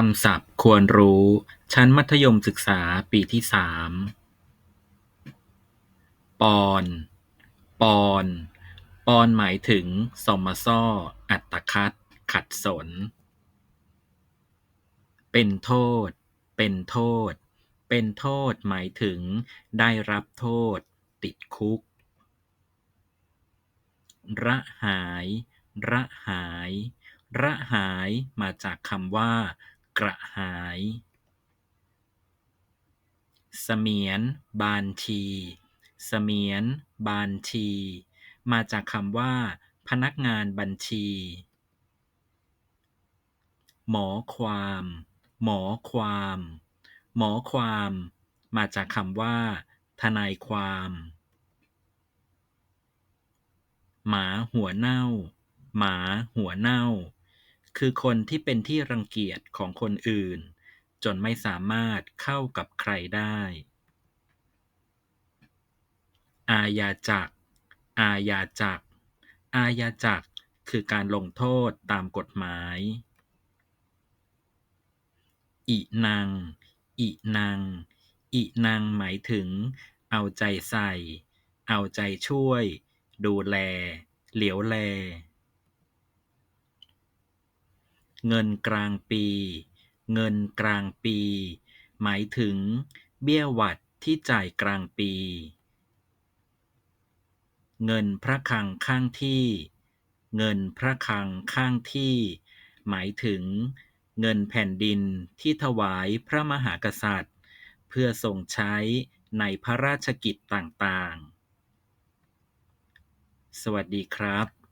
คำศัพท์ควรรู้ ชั้นมัธยมศึกษาปีที่สาม ปอน ปอน ปอนหมายถึงซอมซ่อ อัตคัด ขัดสน เป็นโทษ เป็นโทษ เป็นโทษหมายถึง ได้รับโทษ ติดคุก ระหาย ระหาย ระหายมาจากคำว่า กระหายเสมียนบานชีเสมียนบานชี มาจากคำว่า พนักงานบัญชี หมอความ หมอความ หมอความ มาจากคำว่า ทนายความ หมาหัวเน่า หมาหัวเน่า คือคนที่เป็นที่รังเกียจของคนอื่น จนไม่สามารถเข้ากับใครได้ อาญาจัก อาญาจัก อาญาจักคือการลงโทษตามกฎหมาย อินังอินังอินังหมายถึง เอาใจใส่ เอาใจช่วย ดูแล เหลียวแล เงินกลางปี เงินกลางปี หมายถึงเบี้ยหวัดที่จ่ายกลางปี เงินพระคลังข้างที่ เงินพระคลังข้างที่ หมายถึง เงินแผ่นดินที่ถวายพระมหากษัตริย์ เพื่อทรงใช้ในพระราชกิจต่างๆ สวัสดีครับ